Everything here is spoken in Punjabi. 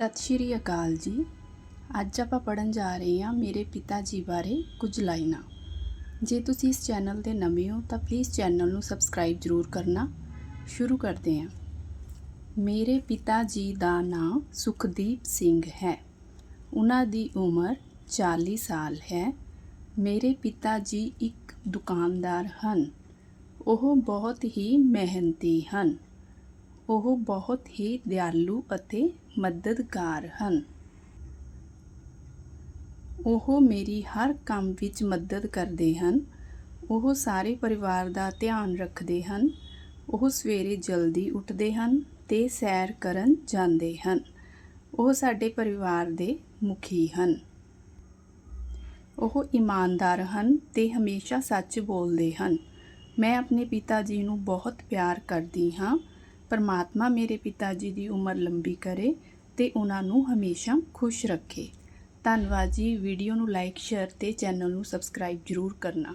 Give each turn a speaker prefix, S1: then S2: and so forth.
S1: ਸਤਿ ਸ਼੍ਰੀ ਅਕਾਲ ਜੀ। ਅੱਜ ਆਪਾਂ ਪੜਨ ਜਾ ਰਹੇ ਹਾਂ ਮੇਰੇ ਪਿਤਾ ਜੀ ਬਾਰੇ ਕੁਝ ਲਾਈਨਾਂ। ਜੇ ਤੁਸੀਂ ਇਸ ਚੈਨਲ ਤੇ ਨਵੇਂ ਹੋ ਤਾਂ ਪਲੀਜ਼ ਚੈਨਲ ਨੂੰ ਸਬਸਕ੍ਰਾਈਬ ਜ਼ਰੂਰ ਕਰਨਾ। ਸ਼ੁਰੂ ਕਰਦੇ ਹਾਂ। ਮੇਰੇ ਪਿਤਾ ਜੀ ਦਾ ਨਾਮ ਸੁਖਦੀਪ ਸਿੰਘ ਹੈ। ਉਹਨਾਂ ਦੀ ਉਮਰ 40 ਸਾਲ ਹੈ। ਮੇਰੇ ਪਿਤਾ ਜੀ ਇੱਕ ਦੁਕਾਨਦਾਰ ਹਨ। ਉਹ ਬਹੁਤ ਹੀ ਮਿਹਨਤੀ ਹਨ। ਉਹ ਬਹੁਤ ਹੀ ਦਿਆਲੂ ਅਤੇ ਮਦਦਗਾਰ ਹਨ। ਉਹ ਮੇਰੀ ਹਰ ਕੰਮ ਵਿੱਚ ਮਦਦ ਕਰਦੇ ਹਨ। ਉਹ ਸਾਰੇ ਪਰਿਵਾਰ ਦਾ ਧਿਆਨ ਰੱਖਦੇ ਹਨ। ਉਹ ਸਵੇਰੇ ਜਲਦੀ ਉੱਠਦੇ ਹਨ ਤੇ ਸੈਰ ਕਰਨ ਜਾਂਦੇ ਹਨ। ਉਹ ਸਾਡੇ ਪਰਿਵਾਰ ਦੇ ਮੁਖੀ ਹਨ। ਉਹ ਇਮਾਨਦਾਰ ਹਨ ਤੇ ਹਮੇਸ਼ਾ ਸੱਚ ਬੋਲਦੇ ਹਨ। ਮੈਂ ਆਪਣੇ ਪਿਤਾ ਜੀ ਨੂੰ ਬਹੁਤ ਪਿਆਰ ਕਰਦੀ ਹਾਂ। ਪਰਮਾਤਮਾ ਮੇਰੇ ਪਿਤਾ ਜੀ ਦੀ ਉਮਰ ਲੰਬੀ ਕਰੇ ਤੇ ਉਹਨਾਂ ਨੂੰ ਹਮੇਸ਼ਾ ਖੁਸ਼ ਰੱਖੇ। ਧੰਨਵਾਦ ਜੀ। ਵੀਡੀਓ ਨੂੰ ਲਾਈਕ, ਸ਼ੇਅਰ ਤੇ ਚੈਨਲ ਨੂੰ ਸਬਸਕ੍ਰਾਈਬ ਜ਼ਰੂਰ ਕਰਨਾ।